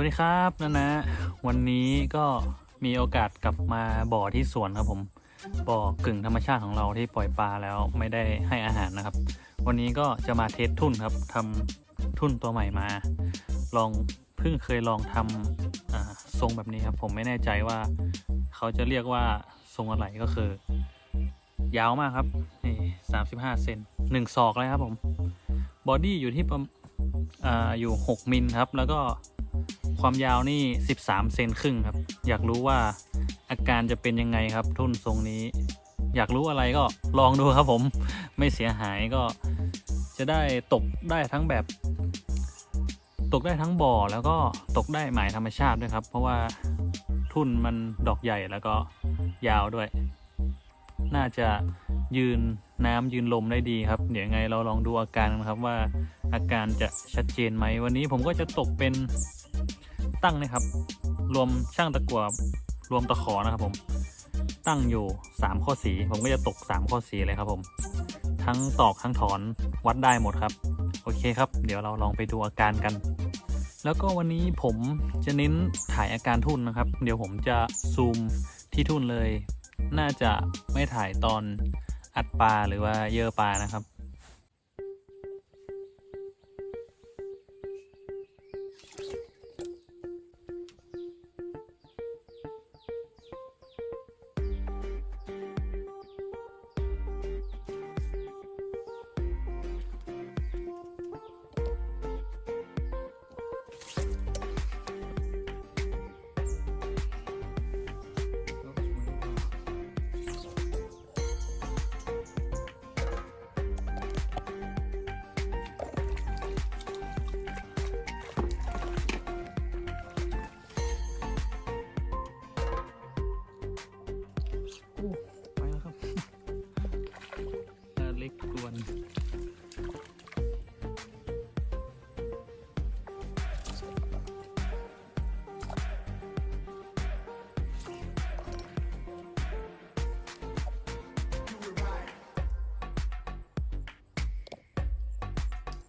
สวัสดีครับนะนะ วันนี้ก็มีโอกาสกลับมาบ่อที่สวนครับผม บ่อกึ่งธรรมชาติของเราที่ปล่อยปลาแล้วไม่ได้ให้อาหารนะครับ วันนี้ก็จะมาเทสทุ่นครับทำทุ่นตัวใหม่มา ลองเพิ่งเคยลองทำทรงแบบนี้ครับ ผมไม่แน่ใจว่า เขาจะเรียกว่าทรงอะไรก็คือ ยาวมากครับนี่สามสิบห้าเซนหนึ่งศอกเลยครับผมบอดี้อยู่ที่ประมอ่าอยู่ 6 มิลครับ แล้วก็ ความยาวนี่ 13 เซนครึ่งครับ อยากรู้ว่าอาการจะเป็นยังไงครับ ทุ่นทรงนี้ อยากรู้อะไรก็ลองดูครับผม ไม่เสียหายก็จะได้ตกได้ทั้งแบบ ตกได้ทั้งบ่อแล้วก็ตกได้หมายธรรมชาติด้วยครับ เพราะว่าทุ่นมันดอกใหญ่แล้วก็ยาวด้วย น่าจะยืนน้ำยืนลมได้ดีครับ เดี๋ยวยังไงเราลองดูอาการกันครับว่าอาการจะชัดเจนไหมวันนี้ผมก็จะตกเป็น ตั้งนะครับ รวมช่างตะกั่วรวมตะขอนะครับผม ตั้งอยู่ 3 ข้อสี ผมก็จะตก 3 ข้อสีเลยครับผม ทั้งตอกทั้งถอนวัดได้หมดครับ โอเคครับ เดี๋ยวเราลองไปดูอาการกัน แล้วก็วันนี้ผมจะเน้นถ่ายอาการทุ่นนะครับ เดี๋ยวผมจะซูมที่ทุ่นเลย น่าจะไม่ถ่ายตอนอัดปลาหรือว่าเยอะปลานะครับ ไปแล้วครับเล็กกวน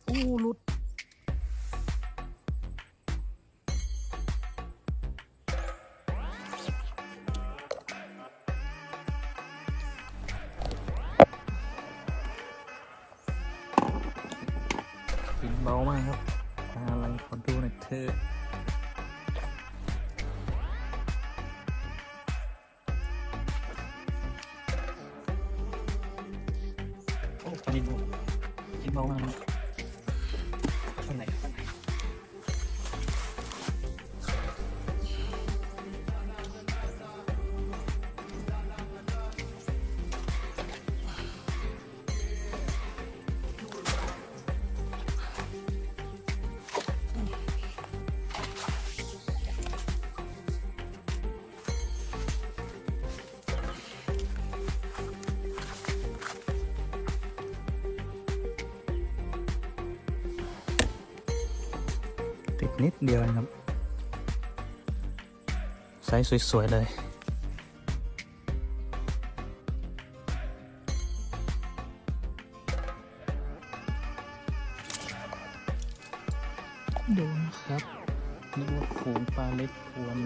โอ้ลุด กิ นิดเดียวนะครับ ไซส์สวย ๆ เลยดูนะครับนึกว่าฝูงปลาเล็กพวน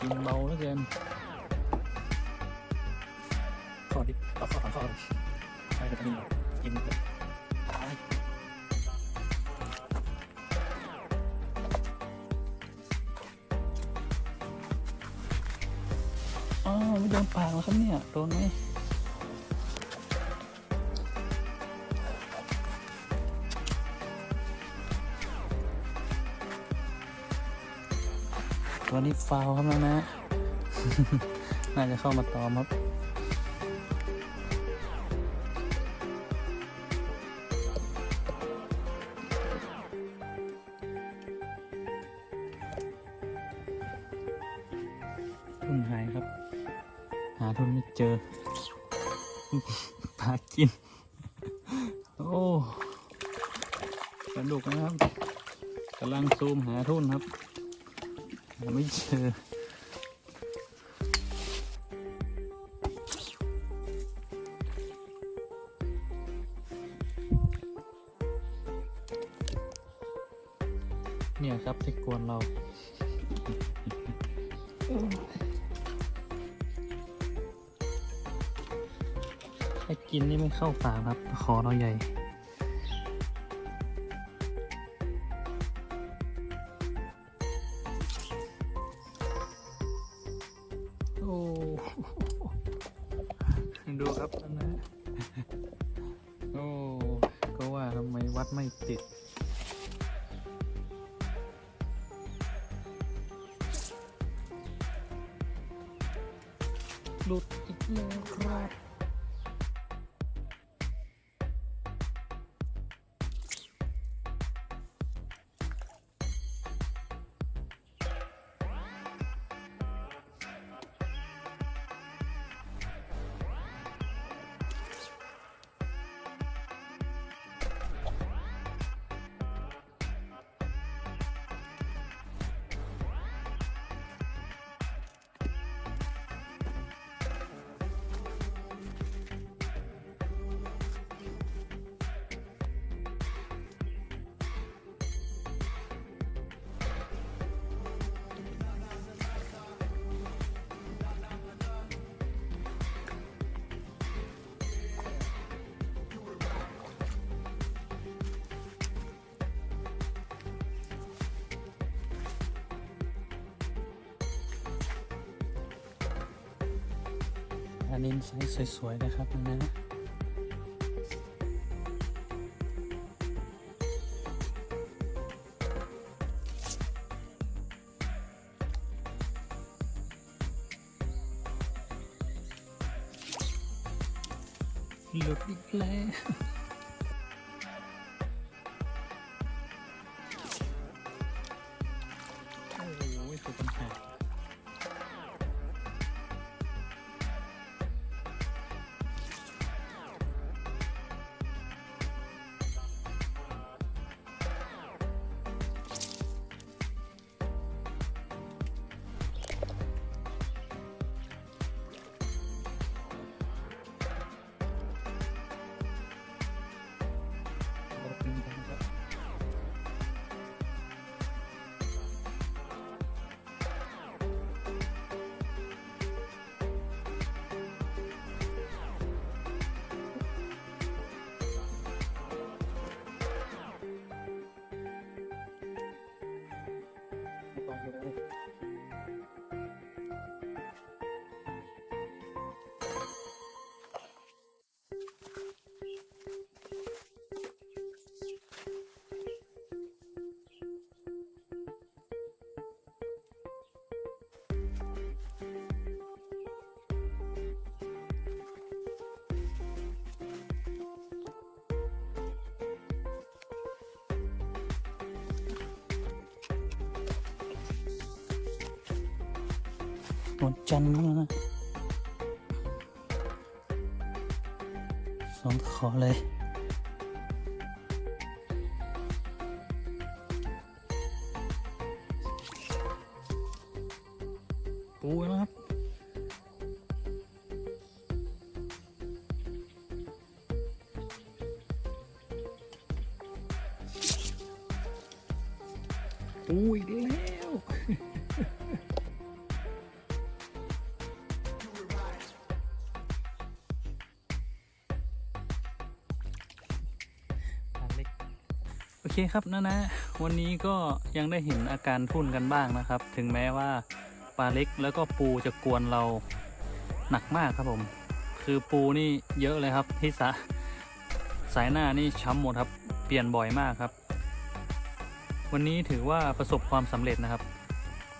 กินเบาแล้วเกินขอดิต่อข้อขอข้อใช่จะกินกิน ไม่โดนปากแล้วครับเนี่ยโดนไหมตัวนี้ฟาวครับนะนะ น่าจะเข้ามาตอมครับ ทุนไม่เจอปลากิน โอ้สนุกนะครับกำลังซูมหาทุนครับไม่เจอเนี่ยครับครับที่กวนเรา กินนี่ไม่เข้าปากครับคอเราใหญ่ โอ้ดูครับนั่นนะโอ้ก็ว่าทำไมวัดไม่ติดหลุดอีกแล้วครับ อันนี้ไซส์สวยๆนะครับนะหลุดอีกแล้ว นวลจันทร์แล้วนะสองขอเลยปูแล้วครับปูอีกแล้ว โอเคครับนะนะวันนี้ก็ยังได้เห็นอาการทุ่นกันบ้างนะครับ ถึงแม้ว่าปลาเล็กแล้วก็ปูจะกวนเราหนักมากครับผม คือปูนี่เยอะเลยครับที่สะสายหน้านี่ช้ำหมดครับ เปลี่ยนบ่อยมากครับ วันนี้ถือว่าประสบความสำเร็จนะครับ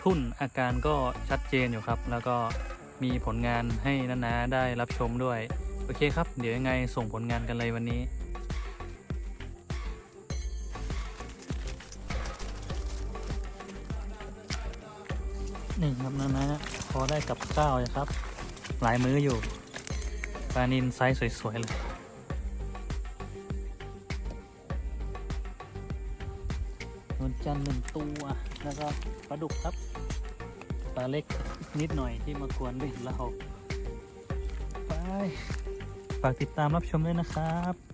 ทุ่นอาการก็ชัดเจนอยู่ครับ แล้วก็มีผลงานให้นานาได้รับชมด้วย โอเคครับ เดี๋ยวยังไงส่งผลงานกันเลยวันนี้ นี่ครับนะนะพอได้กับข้าวเลยครับ หลายมื้ออยู่ปลานินไซส์สวย ๆ เลย นวลจันทร์หนึ่งตัว แล้วก็ปลาดุกครับ ปลาเล็กนิดหน่อยที่มากวนด้วยเรา ไป ฝากติดตามรับชมด้วยนะครับ